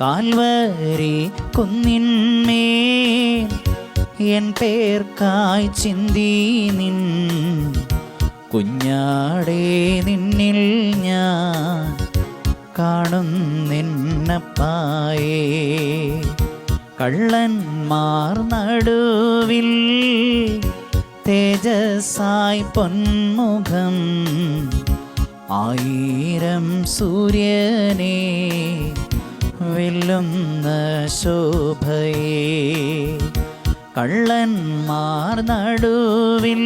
Calvary കുന്നിന്മേൽ N പേർ കായ് ചിന്തി നിൻ കുഞ്ഞാടേ നിന്നിൽ ഞാൻ കാണുന്നിന്നപ്പായേ കള്ളന്മാർ നടുവിൽ തേജസായി പൊന്മുഖം ആയിരം സൂര്യനെ വെല്ലുന്ന ശോഭയെ കള്ളന്മാർ നടുവിൽ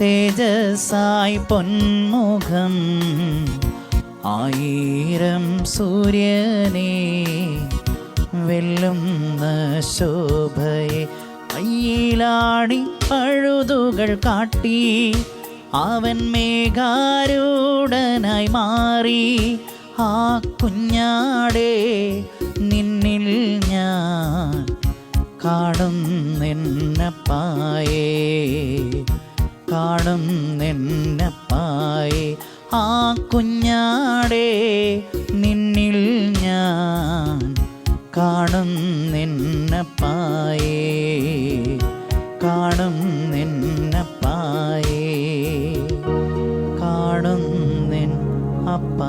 തേജസായി പൊന്മുഖം ആയിരം സൂര്യനെ വെല്ലുന്ന ശോഭയെ കയ്യിലാടി പഴുതുകൾ കാട്ടി അവൻ മേഘാരൂഢനായി മാറി ആ കുഞ്ഞാടേ നിന്നിൽ ഞാൻ കാണും കാണുന്നെന്നപ്പായേ കാണും നിന്നപ്പായേ. ആ കുഞ്ഞാടേ നിന്നിൽ ഞാൻ കാണും നിന്നപ്പായേ. ไป